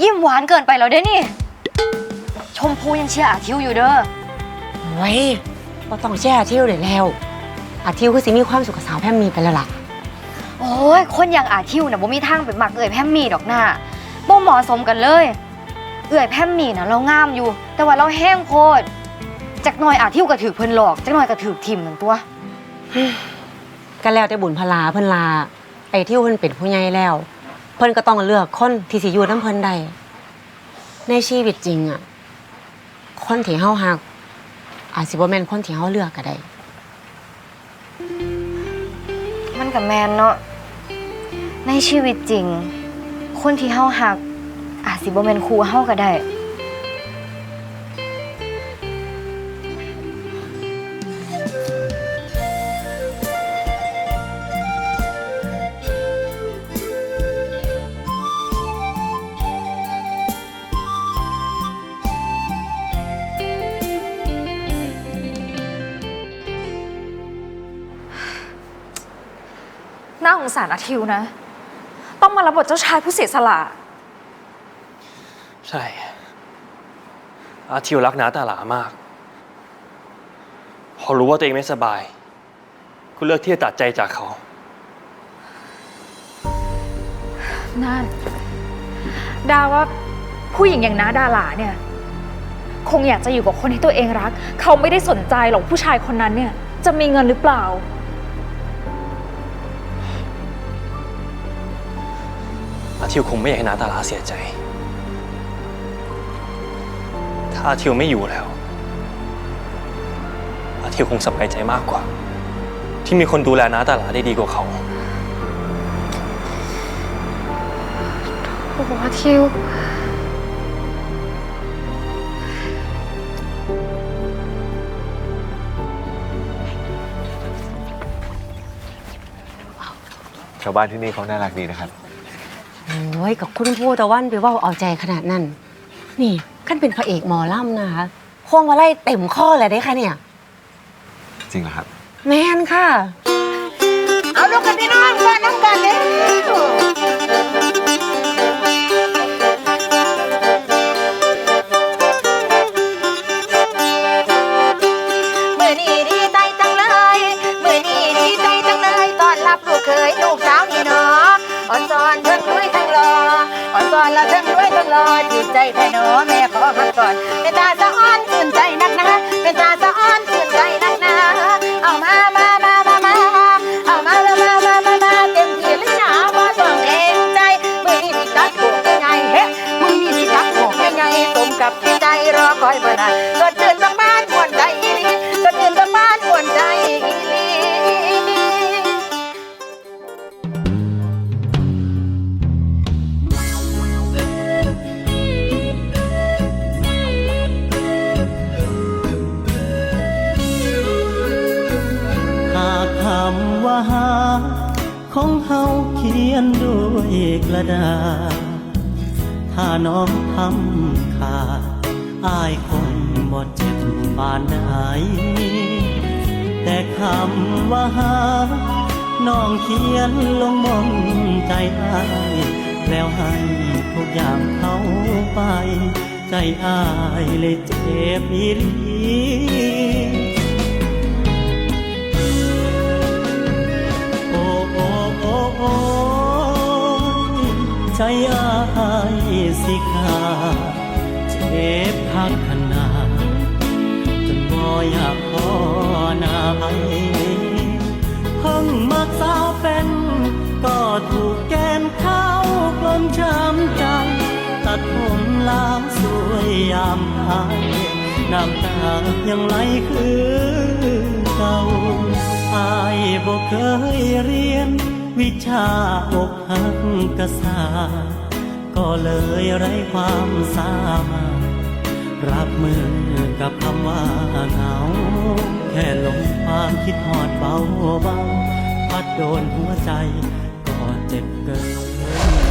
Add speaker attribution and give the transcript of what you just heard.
Speaker 1: ยิ้มหวานเกินไปแล้วเด้นี่ ชมพูยังเชียร์อาทิวอยู่เด้อ
Speaker 2: โอ้ยเราต้องแช่อาทิวเลยแล้วอาทิวคือสิมีความสุขกับสาวแพมมีไปแล้วล่ะ
Speaker 1: โอ้ยคนอย่างอาทิวน่ะบ่มีทางเป็นมักเอื่อยแพมมี่ดอกหน้าบ่เหมาะสมกันเลย เอื่อยแพมมี่น่ะเรางามอยู่ แต่ว่าเราแห้งโพดจักหน่อยอาทิวก็ถือเพิ่นหลอกจักหน่อยก็ถือทิมนั่นตัว
Speaker 2: ก็แล้วแต่บุญพลาเพิ่นลาไอ้ทิวเพิ่นเป็นผู้ใหญ่แล้ว เพิ่นก็ต้องเลือกคนที่สิอยู่นํเพิ่นได้ในชีวิตจริงอะ คนที่เฮาฮัก อาจสิบ่แม่นคนที่เฮาเลือกก็ได้
Speaker 1: มันกับแมนเนาะในชีวิตจริง คนที่เฮาหัก อาจสิบ่แม่นครูเฮาก็ได้
Speaker 3: น่าสงสารอาทิวนะ ต้องมารับบทเจ้าชายผู้เสียสละ
Speaker 4: ใช่ อาทิวรักนาตาหลามาก พอรู้ว่าตัวเองไม่สบายก็เลือกที่จะตัดใจจากเขา
Speaker 3: นั่น ดาว่าผู้หญิงอย่างน้าดาหลาเนี่ย คงอยากจะอยู่กับคนที่ตัวเองรัก เขาไม่ได้สนใจหรอกผู้ชายคนนั้นเนี่ย จะมีเงินหรือเปล่า
Speaker 4: อาทิวคงไม่อยากให้นาตาลาเสียใจ ถ้าอาทิวไม่อยู่แล้ว อาทิวคงสบายใจมากกว่า ที่มีคนดูแลนาตาลาได้ดีกว่าเขา
Speaker 3: โอ้โหอาทิว
Speaker 5: ชาวบ้านที่นี่เขาน่ารักดีนะครับ
Speaker 2: โอ้ยกับคุณพูดตะวันไปเว่าเอาใจขนาดนั้น นี่ขั้นเป็นพระเอกหมอลำนะคะพวงมาไล่เต็มข้อเลยได้ค่ะเนี่ย
Speaker 5: จริงเหรอครับ
Speaker 2: แมนค่ะ
Speaker 6: เอาลูกกันพี่น้องก่อนน้ำกันเลย อจิตใจแท้เนอแม่ขอพักก่อน หา
Speaker 7: ของเฮาเขียนด้วยกระดาษ ถ้าน้องทำขาดอายคงบ่เจ็บปานใดแต่คำว่าหา น้องเขียนลงมนใจอายแล้วให้ทุกอย่างเขาไป ใจอายเลยเจ็บอีห อายสิขาเจ็บพักขนาจนบ่อยากพอนาไปเพิ่งมาสาวเป็นก็ถูกแกนเข้ากลมช้ำใจตัดผมล้างสวยยามหายน้ำตายังไหลคือเก่าอายบ่เคยเรียน วิชาอกหักกษาก็เลยไร้ความสามารถรับมือกับคำว่าเหงา แค่ลงความคิดหอดเบาเบาพัดโดนหัวใจก็เจ็บเกิน